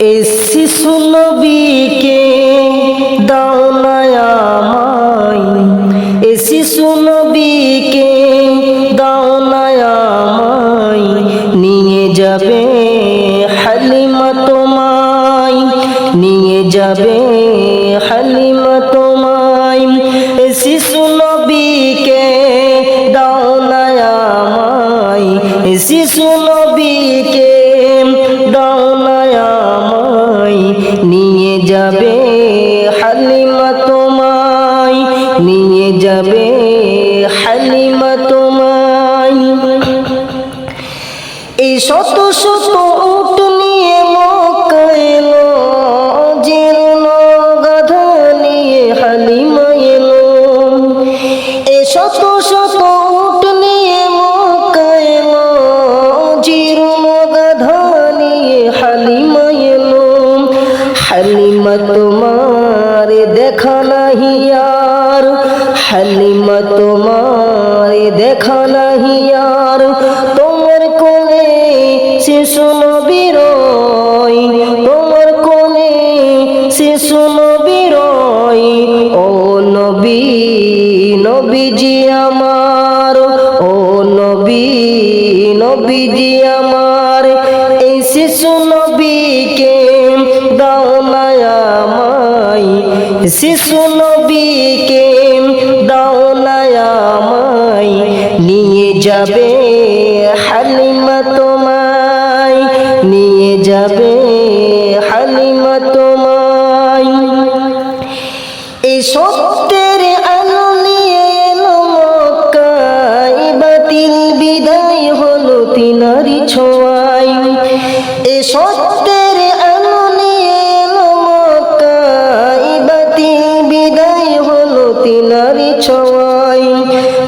এই শিশু নবীকে দাও নয়ামাই এ শিশু নবীকে দাও নয়ামাই নিয়ে যাবে হালিমা তোমায়, নিয়ে যাবে শত শত উট নিয়ে মক্কা এলো, জীর্ণ গাধা নিয়ে হালিমা এলো। এই শত শত উট নিয়ে মক্কা এলো, জীর্ণ গাধা নিয়ে হালিমা এলো। হালিমা তোমার দেখা নাহি আর, হালিমা তোমার দেখা নাহি আর। নবীর ও নবী, নবীজি আমার, ও নবী, নবীজি আমার। এই শিশু নবীকে দাও নায়ামাই শিশু নবীকে সত্যের আলো নিয়ে মক্কায়। বাতিল বিদায় হলো তিনারি ছোঁয়াই এ সত্যের আলো নিয়ে মক্কায়। বাতিল বিদায় হলো তিনারি ছোঁয়াই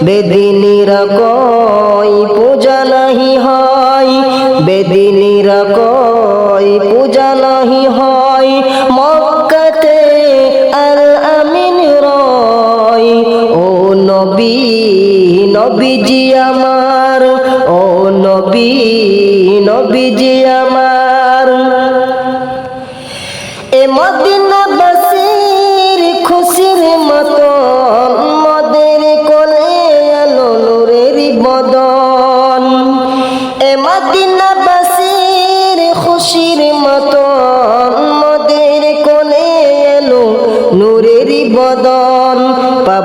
বেদিনীরা কয়, পূজা নাহি হয়। বেদিনীরা কয়, পূজা নাহি হয়। নবীজি আমার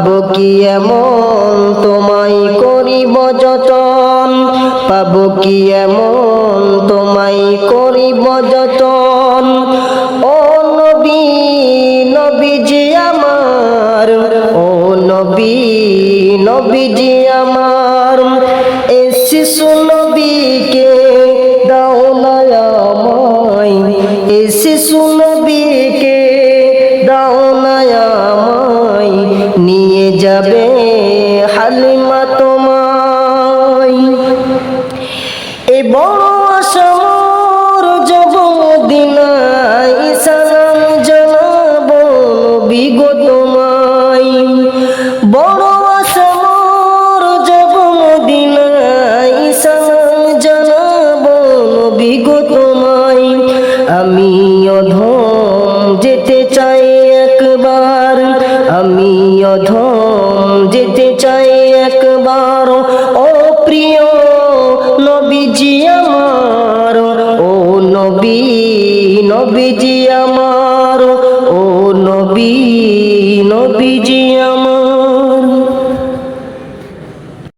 পাব কি এমন? তোমায় করিব যতন। পাব কি এমন? তোমায় করিব যতন। ও নবী, নবীজি আমার। ও নবী, নবীজি আমার। এসি শিশু হালিমা তোমায়। এ বড় আসমর যাব মদিনায় সালাম জানাব বিগত মাই বড় আসমর যাব মদিনায় সালাম জানাব বিগত মাই আমি অধম যেতে চাই একবার, আমি অধম আমার ও নবী নবীজি আমার